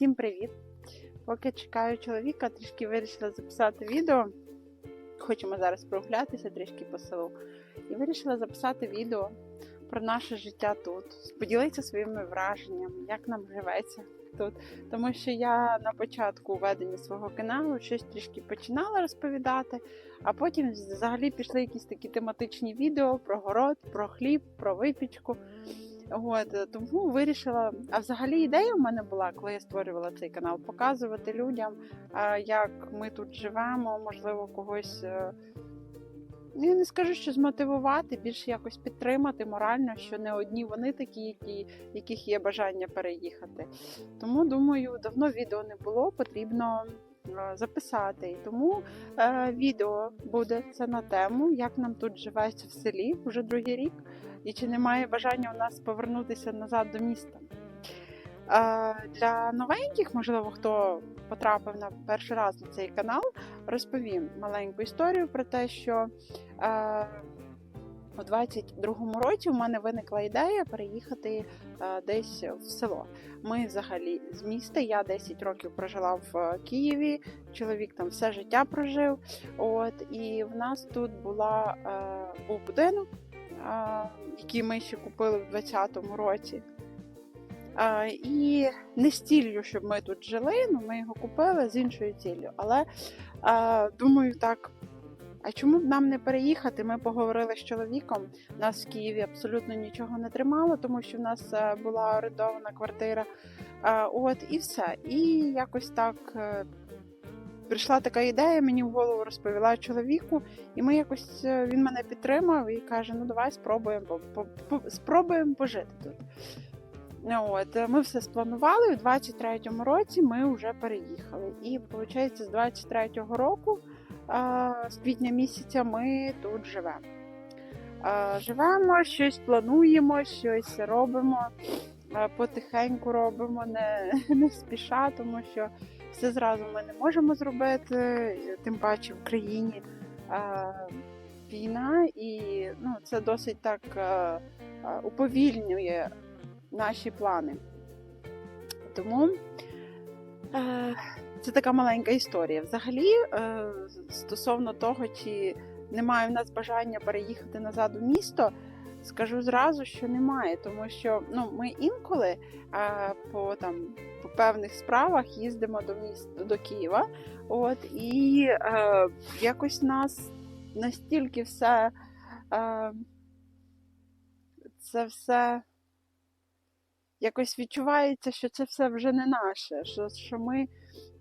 Всім привіт! Поки чекаю чоловіка, трішки вирішила записати відео. Хочемо зараз прогулятися трішки по селу. І вирішила записати відео про наше життя тут, поділитися своїми враженнями, як нам живеться тут. Тому що я на початку ведення свого каналу щось трішки починала розповідати, а потім взагалі пішли якісь такі тематичні відео про город, про хліб, про випічку. От, е, тому вирішила. А взагалі ідея у мене була, коли я створювала цей канал, показувати людям, як ми тут живемо, можливо, когось. е, ну, Я не скажу, що змотивувати, більше якось підтримати морально, що не одні вони такі, які, яких є бажання переїхати. Тому думаю, давно відео не було, потрібно е, записати. І тому е, відео буде це на тему, як нам тут живеться в селі вже другий рік і чи немає бажання у нас повернутися назад до міста. Для новеньких, можливо, хто потрапив на перший раз на цей канал, розповім маленьку історію про те, що у 22-му році у мене виникла ідея переїхати десь в село. Ми взагалі з міста. Я 10 років прожила в е, Києві, чоловік там все життя прожив. От і в нас тут була е, був будинок, який ми ще купили в 20-му році. І не з ціллю, щоб ми тут жили, ну ми його купили з іншою ціллю. Але думаю, так. А чому б нам не переїхати? Ми поговорили з чоловіком. Нас в Києві абсолютно нічого не тримало, тому що в нас е, була орендована квартира. От і все. І якось так е, прийшла така ідея, мені в голову розповіла чоловіку, і ми якось е, він мене підтримав і каже: ну давай спробуємо спробуємо пожити тут. Ну, От, ми все спланували. У 23-му році ми вже переїхали. І виходить, з 23-го року, з квітня місяця, ми тут живемо. Живемо, щось плануємо, щось робимо, потихеньку робимо, не, не спіша, тому що все зразу ми не можемо зробити, тим паче в країні а, війна, і ну, це досить так а, а, уповільнює наші плани. Тому е, це така маленька історія. Взагалі, е, стосовно того, чи немає в нас бажання переїхати назад у місто, скажу зразу, що немає, тому що ну, ми інколи е, по, там, по певних справах їздимо до міста до Києва. От, і е, якось нас настільки все. Е, це все якось відчувається, що це все вже не наше, що, що ми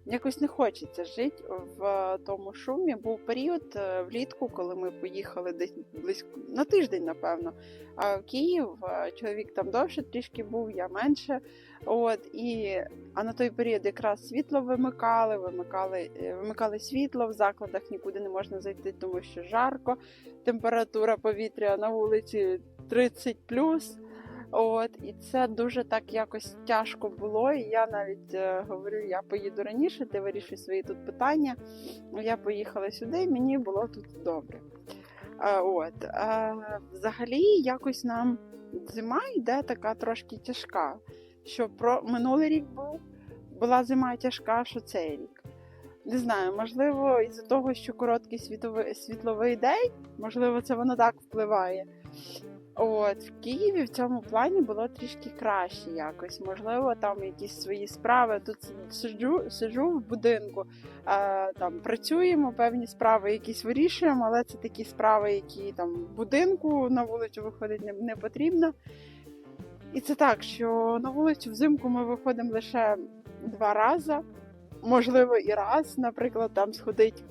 якось не хочеться жити в е, тому шумі. Був період е, влітку, коли ми поїхали десь близько на тиждень, напевно. А в Київ е, чоловік там довше трішки був, я менше. От і а на той період якраз світло вимикали, вимикали, вимикали світло в закладах, нікуди не можна зайти, тому що жарко, температура повітря на вулиці 30 От, і це дуже так якось тяжко було. І я навіть е, говорю: я поїду раніше, ти вирішуй свої тут питання. Я поїхала сюди, і мені було тут добре. Е, от, е, взагалі, якось нам зима йде така трошки тяжка. Що про минулий рік був, була зима тяжка, що цей рік. Не знаю, можливо, із-за того, що короткий світовий, світловий день, можливо, це воно так впливає. От, в Києві в цьому плані було трішки краще якось. Можливо, там якісь свої справи. Тут сиджу, сиджу в будинку, а, там працюємо, певні справи якісь вирішуємо, але це такі справи, які там в будинку на вулицю виходить не, не потрібно. І це так, що на вулицю взимку ми виходимо лише два рази, можливо, і раз, наприклад, там сходить.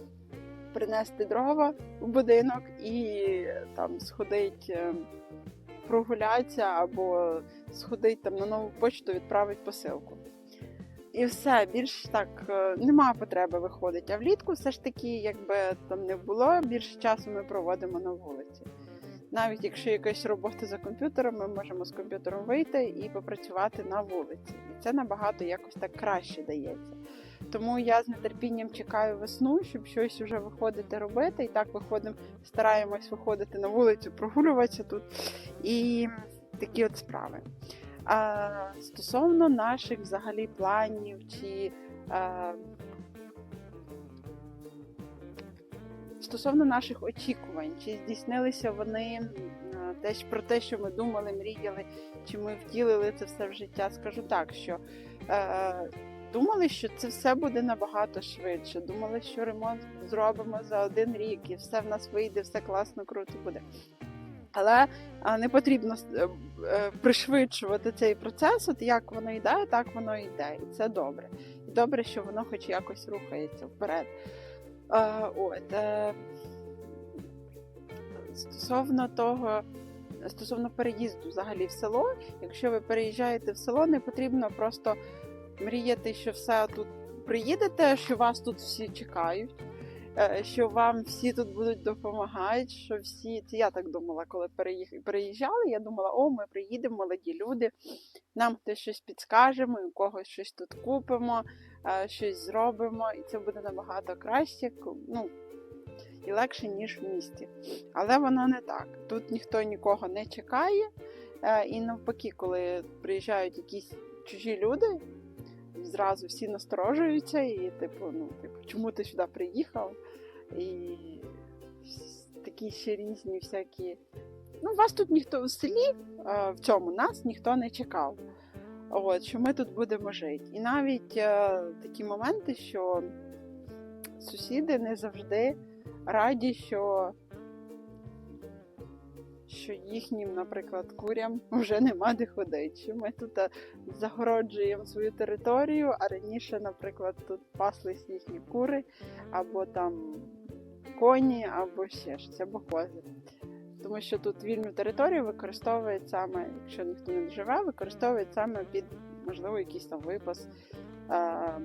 Принести дрова в будинок і там сходить е, прогулятися або сходить там на нову почту, відправить посилку. І все, більш так е, нема потреби виходити. А влітку все ж таки, якби там не було, більше часу ми проводимо на вулиці. Навіть якщо якась робота за комп'ютером, ми можемо з комп'ютером вийти і попрацювати на вулиці. І це набагато якось так краще дається. Тому я з нетерпінням чекаю весну, щоб щось вже виходити робити. І так виходимо, стараємось виходити на вулицю, прогулюватися тут. І такі от справи. А стосовно наших взагалі планів чи е, стосовно наших очікувань, чи здійснилися вони теж про те, що ми думали, мріяли, чи ми втілили це все в життя, скажу так, що е, думали, що це все буде набагато швидше. Думали, що ремонт зробимо за один рік, і все в нас вийде, все класно, круто буде. Але не потрібно е, е, пришвидшувати цей процес. От як воно йде, так воно йде. І це добре. І добре, що воно хоч якось рухається вперед. От, е, стосовно того, стосовно переїзду взагалі в село, якщо ви переїжджаєте в село, не потрібно просто мріяти, що все тут приїдете, що вас тут всі чекають. е, Що вам всі тут будуть допомагати, що всі це я так думала, коли переїжджали. Я думала, о, ми приїдемо, молоді люди, нам хтось щось підскаже, ми у когось щось тут купимо, е, щось зробимо, і це буде набагато краще, ну і легше, ніж в місті. Але воно не так. Тут ніхто нікого не чекає. е, І навпаки, коли приїжджають якісь чужі люди, зразу всі насторожуються, і типу, ну, типу, чому ти сюди приїхав? І такі ще різні всякі. Ну, вас тут ніхто в селі, е, в цьому нас ніхто не чекав. От, що ми тут будемо жити. І навіть е, такі моменти, що сусіди не завжди раді, що, що їхнім, наприклад, курям вже нема де ходити. Ми тут е, загороджуємо свою територію, а раніше, наприклад, тут паслись їхні кури, або там коні, або ще щось, або кози. Тому що тут вільну територію використовують саме, якщо ніхто не живе, використовують саме під, можливо, якийсь там випас, е,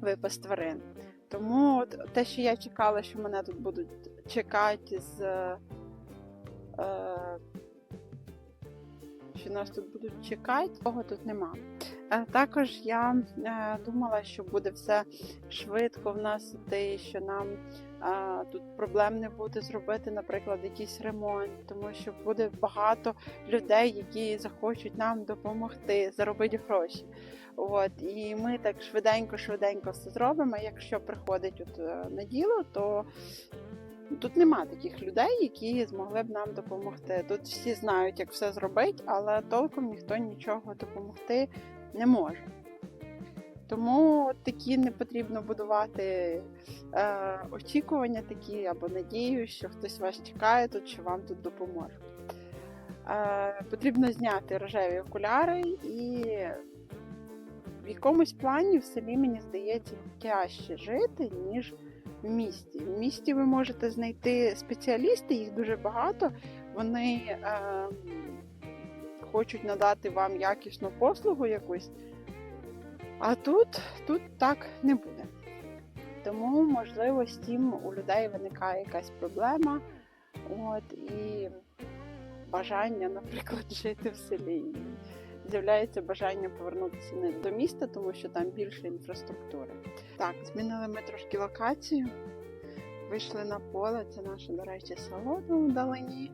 випас тварин. Тому те, що я чекала, що мене тут будуть чекати з. Е, що нас тут будуть чекати, того тут нема. Е, також я е, думала, що буде все швидко в нас іти, що нам тут проблем не буде зробити, наприклад, якийсь ремонт, тому що буде багато людей, які захочуть нам допомогти, заробити гроші. От, і ми так швиденько-швиденько все зробимо. Якщо приходить от, на діло, то тут нема таких людей, які змогли б нам допомогти. Тут всі знають, як все зробити, але толком ніхто нічого допомогти не може. Тому такі не потрібно будувати е, очікування такі або надію, що хтось вас чекає тут, що вам тут допоможе. Е, потрібно зняти рожеві окуляри і в якомусь плані в селі, мені здається, тяжче жити, ніж в місті. В місті ви можете знайти спеціалісти, їх дуже багато. Вони е, хочуть надати вам якісну послугу якусь. А тут, тут так не буде. Тому, можливо, з тим у людей виникає якась проблема. От, і бажання, наприклад, жити в селі. З'являється бажання повернутися не до міста, тому що там більше інфраструктури. Так, змінили ми трошки локацію. Вийшли на поле, це наше, до речі, село там вдалині.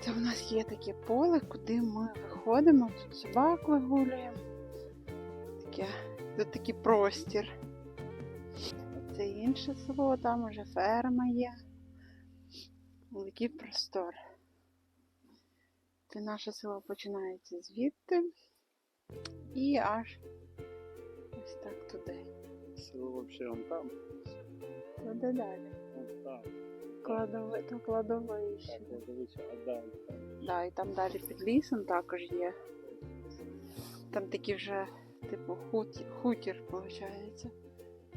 Це у нас є таке поле, куди ми виходимо, тут собак вигулюємо. Таке, тут такий простір. Це інше село, там уже ферма є. Великий простор. Це наше село починається звідти і аж ось так туди. Село вообще он там. Туди далі. Вот там. Кладови, то кладовище. Так, вот а далі там. Да, і там далі під лісом також є. Там такі вже, типу, хутір, хутір виходить.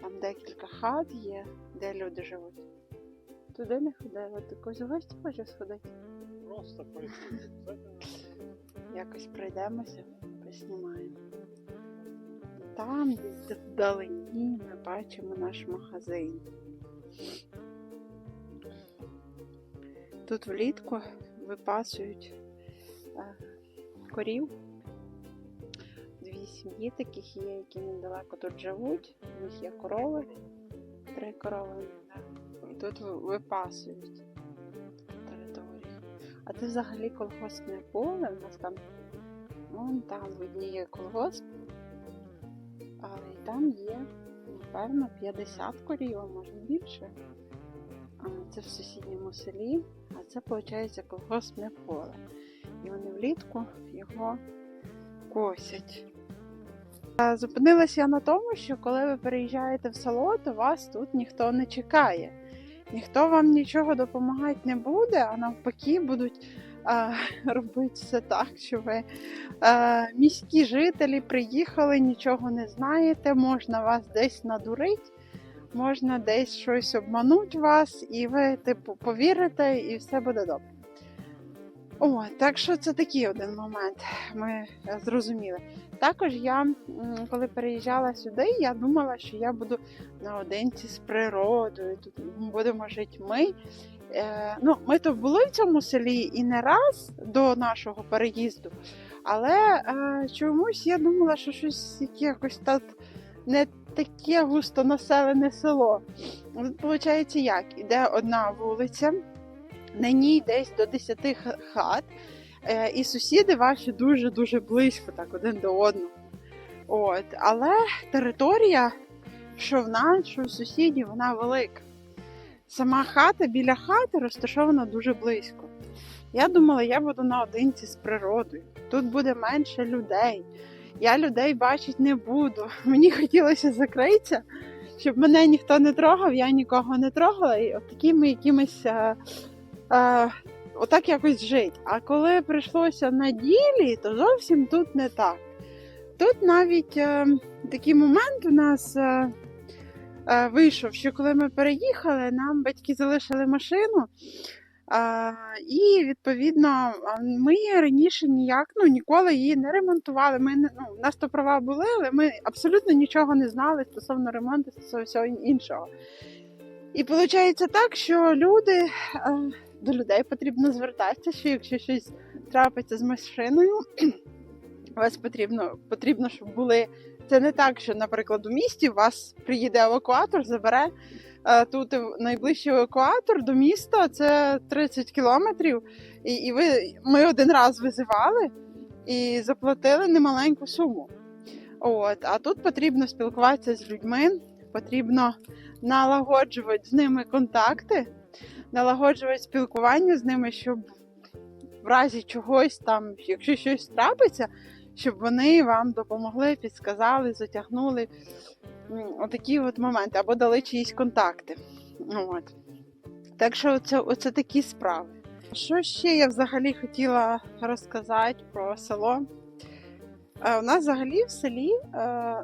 Там декілька хат є, де люди живуть. Туди не ходила, ти когось в гості хочеш сходити? Просто пройти. Якось пройдемося, поснімаємо. Там, десь вдалині, ми бачимо наш магазин. Тут влітку випасують е, корів. Дві сім'ї таких є, які недалеко тут живуть. У них є корови, три корови. Тут випасують. А це взагалі колгоспне поле. У нас там вон там видніє колгосп. А, і там є, напевно, 50 корів, а може більше. Це в сусідньому селі, а це, виходить, колгоспне поле. І вони влітку його косять. Зупинилася я на тому, що коли ви переїжджаєте в село, то вас тут ніхто не чекає. Ніхто вам нічого допомагати не буде, а навпаки будуть робити все так, що ви міські жителі приїхали, нічого не знаєте, можна вас десь надурити, можна десь щось обмануть вас, і ви, типу, повірите, і все буде добре. О, так що це такий один момент. Ми е, зрозуміли. Також я, коли переїжджала сюди, я думала, що я буду наодинці з природою. Тут будемо жити ми. Е, ну, ми то були в цьому селі і не раз до нашого переїзду, але е, чомусь я думала, що щось якось тут не таке густо населене село. Виходить як? Іде одна вулиця, на ній десь до 10 хат, е, і сусіди ваші дуже-дуже близько, так один до одного. От, але територія, що в нас, що в сусідів, вона велика. Сама хата біля хати розташована дуже близько. Я думала, я буду наодинці з природою. Тут буде менше людей. Я людей бачити не буду. Мені хотілося закритися, щоб мене ніхто не трогав, я нікого не трогала, і от такими якимись. Е, отак якось жити. А коли прийшлося на ділі, то зовсім тут не так. Тут навіть е, такий момент у нас е, е, вийшов, що коли ми переїхали, нам батьки залишили машину. А, і відповідно ми раніше ніяк ну, ніколи її не ремонтували. Ми не, ну, у нас то права були, але ми абсолютно нічого не знали стосовно ремонту, стосовно всього іншого. І виходить так, що люди е, до людей потрібно звертатися, що якщо щось трапиться з машиною, вас потрібно, потрібно, щоб були. Це не так, що, наприклад, у місті вас приїде евакуатор, забере е, тут найближчий евакуатор до міста, це 30 кілометрів. І, і ви, ми один раз визивали і заплатили немаленьку суму. От, а тут потрібно спілкуватися з людьми, потрібно налагоджувати з ними контакти, налагоджувати спілкування з ними, щоб в разі чогось там, якщо щось трапиться, щоб вони вам допомогли, підсказали, затягнули отакі от моменти, або дали чиїсь контакти. От. Так що це, оце такі справи. Що ще я взагалі хотіла розказати про село? Е, У нас взагалі в селі е,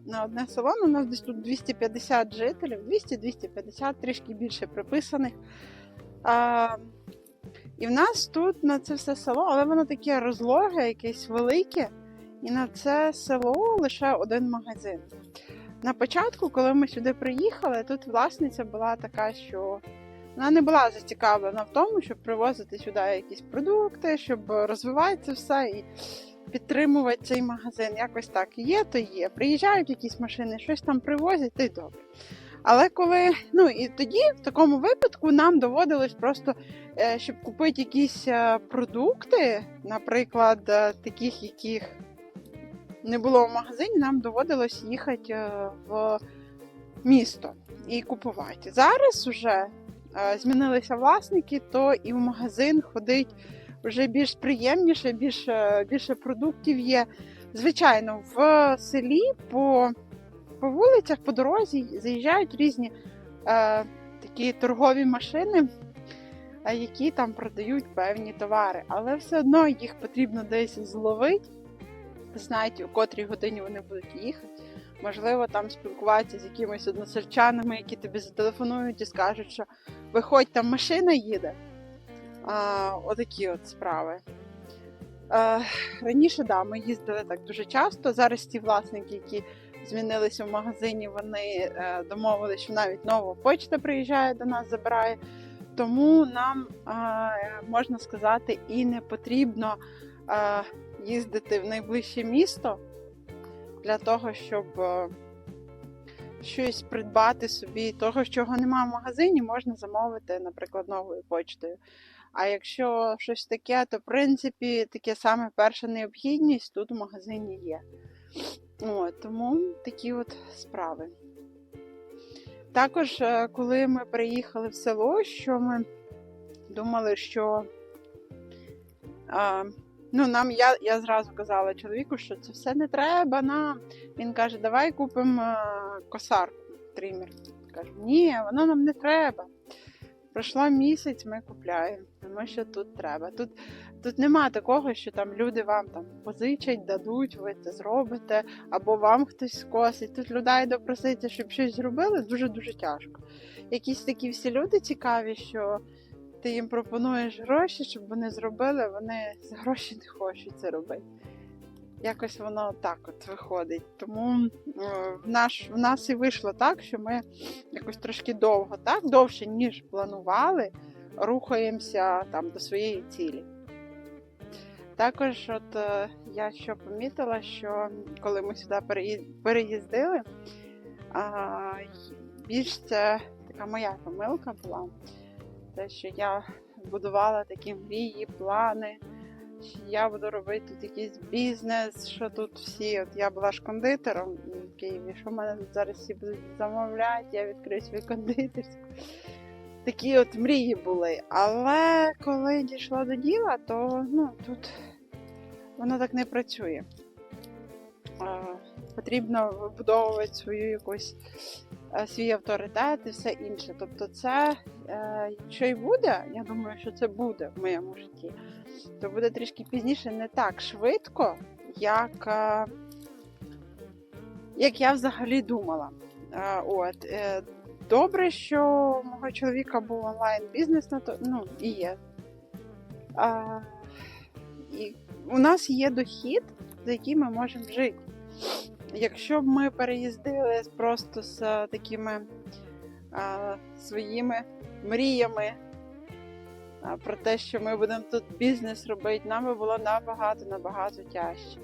на одне село, ну, у нас десь тут 250 жителів, 200-250, трішки більше приписаних. Е, І в нас тут на це все село, але воно таке розлоге, якесь велике, і на це село лише один магазин. На початку, коли ми сюди приїхали, тут власниця була така, що вона не була зацікавлена в тому, щоб привозити сюди якісь продукти, щоб розвивати це все і підтримувати цей магазин. Якось так є, то є. Приїжджають якісь машини, щось там привозять, то й добре. Але коли, ну і тоді, в такому випадку, нам доводилось просто, е, щоб купити якісь е, продукти, наприклад, е, таких, яких не було в магазині, нам доводилось їхати в місто і купувати. Зараз вже змінилися власники, то і в магазин ходить вже більш приємніше, більше, більше продуктів є. Звичайно, в селі по, по вулицях, по дорозі заїжджають різні е, такі торгові машини, е, які там продають певні товари, але все одно їх потрібно десь зловити, знають, у котрій годині вони будуть їхати. Можливо, там спілкуватися з якимись односельчанами, які тобі зателефонують і скажуть, що виходь, там машина їде. А, отакі от справи. А, раніше, да, ми їздили так дуже часто. Зараз ті власники, які змінилися в магазині, вони е, домовилися, що навіть нова почта приїжджає до нас, забирає. Тому нам, е, можна сказати, і не потрібно е, їздити в найближче місто для того, щоб щось придбати собі, того, чого немає в магазині, можна замовити, наприклад, новою почтою. А якщо щось таке, то в принципі таке саме перша необхідність тут в магазині є. От, тому такі от справи. Також, е, коли ми приїхали в село, що ми думали, що а, ну, нам я, я зразу казала чоловіку, що це все не треба нам. Він каже, давай купимо е, косарку, тример. Кажу, ні, воно нам не треба. Пройшло місяць, ми купляємо, тому що тут треба. Тут, тут нема такого, що там люди вам там позичать, дадуть, ви це зробите, або вам хтось скосить. Тут людей допросити, щоб щось зробили, дуже-дуже тяжко. Якісь такі всі люди цікаві, що ти їм пропонуєш гроші, щоб вони зробили, вони за гроші не хочуть це робити. Якось воно так от виходить. Тому е, в, наш, в нас і вийшло так, що ми якось трошки довго, так, довше, ніж планували, рухаємося там до своєї цілі. Також, от е, я що помітила, що коли ми сюди переїздили, більш це така моя помилка була. Те, що я будувала такі мрії, плани, що я буду робити тут якийсь бізнес, що тут всі. От я була ж кондитером в Києві, що в мене зараз всі будуть замовляти, я відкрию свою кондитерську. Такі от мрії були. Але коли дійшло до діла, то ну, тут воно так не працює. Потрібно вибудовувати свою якусь свій авторитет і все інше. Тобто, це, е, якщо і буде, я думаю, що це буде в моєму житті, то буде трішки пізніше не так швидко, як, е, як я взагалі думала. Е, От, е, добре, що мого чоловіка був онлайн-бізнес, на то, ну, і є. І у нас є дохід, за який ми можемо жити. Якщо б ми переїздили просто з е, такими а, своїми мріями а, про те, що ми будемо тут бізнес робити, нам би було набагато набагато тяжче.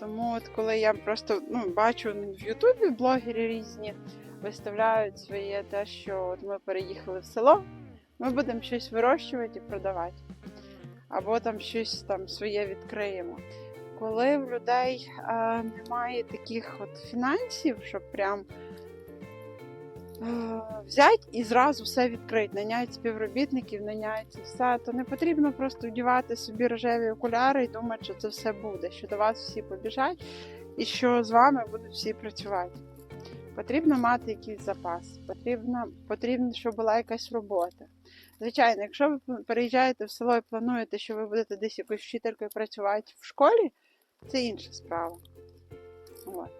Тому, от коли я просто ну, бачу в Ютубі блогери різні виставляють своє те, що от ми переїхали в село, ми будемо щось вирощувати і продавати. Або там щось там своє відкриємо коли в людей е, немає таких от фінансів, щоб прям е, взяти і зразу все відкрити, наняти співробітників, наняти все, то не потрібно просто вдівати собі рожеві окуляри і думати, що це все буде, що до вас всі побіжать і що з вами будуть всі працювати. Потрібно мати якийсь запас, потрібно, потрібно, щоб була якась робота. Звичайно, якщо ви переїжджаєте в село і плануєте, що ви будете десь якоюсь вчителькою працювати в школі, це інша справа. От.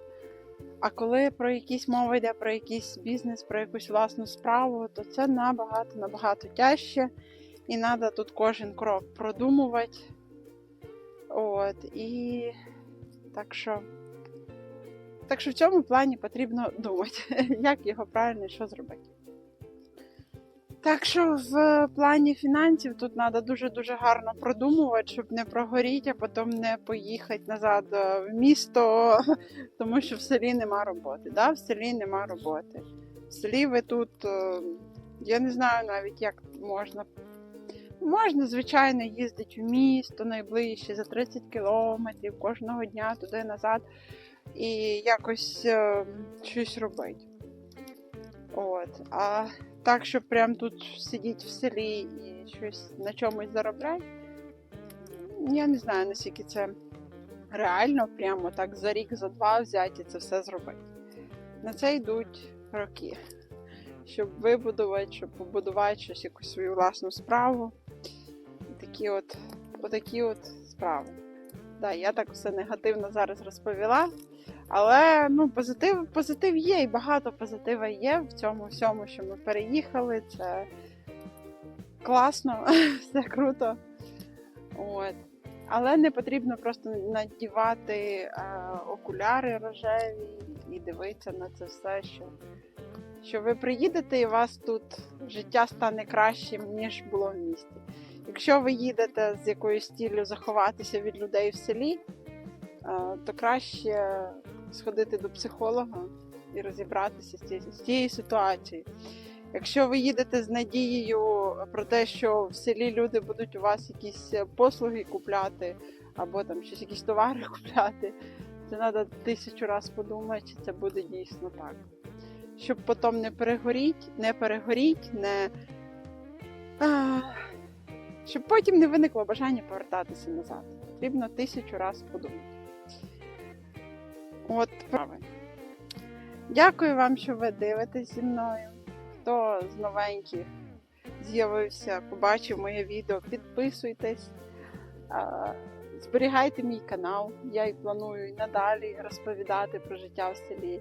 А коли про якісь мова йде про якийсь бізнес, про якусь власну справу, то це набагато набагато тяжче. І треба тут кожен крок продумувати. От, і так що, так що в цьому плані потрібно думати, як його правильно і що зробити. Так що в плані фінансів тут треба дуже-дуже гарно продумувати, щоб не прогоріти, а потім не поїхати назад е, в місто, тому що в селі нема роботи. Да? В селі нема роботи. В селі ви тут, е, я не знаю навіть, як можна. Можна, звичайно, їздити в місто найближче за 30 кілометрів кожного дня туди назад і якось е, щось робити. От. А так, щоб прям тут сидіти в селі і щось на чомусь заробляти, я не знаю, наскільки це реально прямо так за рік, за два взяти і це все зробити. На це йдуть роки. Щоб вибудувати, щоб побудувати щось, якусь свою власну справу. Такі от, отакі от справи. Да, я так все негативно зараз розповіла. Але ну, позитив, позитив є, і багато позитива є в цьому всьому, що ми переїхали. Це класно, все круто. От. Але не потрібно просто надівати е, окуляри рожеві і дивитися на це все, що, що ви приїдете і у вас тут життя стане кращим, ніж було в місті. Якщо ви їдете з якоюсь ціллю заховатися від людей в селі, е, то краще сходити до психолога і розібратися з цією, ситуацією. Якщо ви їдете з надією про те, що в селі люди будуть у вас якісь послуги купляти, або там щось якісь товари купляти, це треба тисячу разів подумати, чи це буде дійсно так. Щоб потім не перегоріть, не перегоріть, не. А, щоб потім не виникло бажання повертатися назад. Потрібно тисячу разів подумати. От. Дякую вам, що ви дивитесь зі мною. Хто з новеньких з'явився, побачив моє відео, підписуйтесь, зберігайте мій канал. Я і планую і надалі розповідати про життя в селі.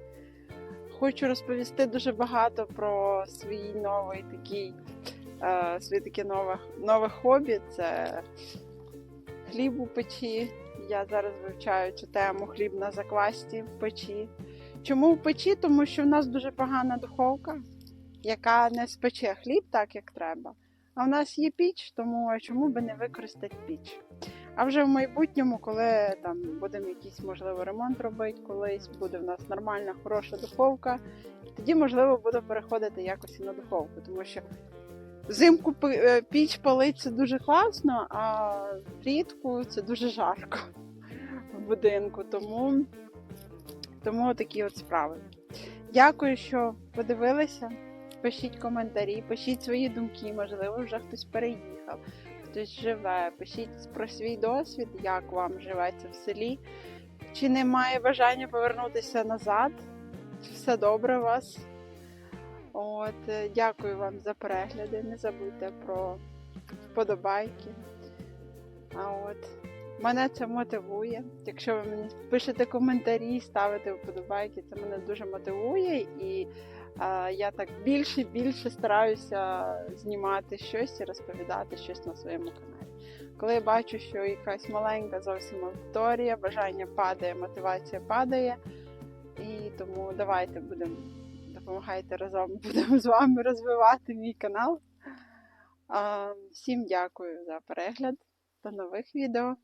Хочу розповісти дуже багато про свій новий такий, своє таке нове, нове хобі. Це хліб у печі. Я зараз вивчаю цю тему хліб на заквасті в печі. Чому в печі? Тому що в нас дуже погана духовка, яка не спече хліб так, як треба. А в нас є піч, тому чому би не використати піч? А вже в майбутньому, коли там будемо якийсь можливо ремонт робити, колись буде в нас нормальна, хороша духовка, тоді можливо буде переходити якось і на духовку, тому що взимку е, піч палить це дуже класно, а влітку це дуже жарко в будинку. Тому, тому такі от справи. Дякую, що подивилися. Пишіть коментарі, пишіть свої думки, можливо, вже хтось переїхав, хтось живе. Пишіть про свій досвід, як вам живеться в селі. Чи немає бажання повернутися назад? Все добре у вас? От, е, дякую вам за перегляди. Не забудьте про вподобайки. А от мене це мотивує. Якщо ви мені пишете коментарі, ставите вподобайки, це мене дуже мотивує і а, я так більше і більше стараюся знімати щось і розповідати щось на своєму каналі. Коли я бачу, що якась маленька зовсім аудиторія, бажання падає, мотивація падає. І тому давайте будемо допомагайте разом будемо з вами розвивати мій канал. Всім дякую за перегляд. До нових відео.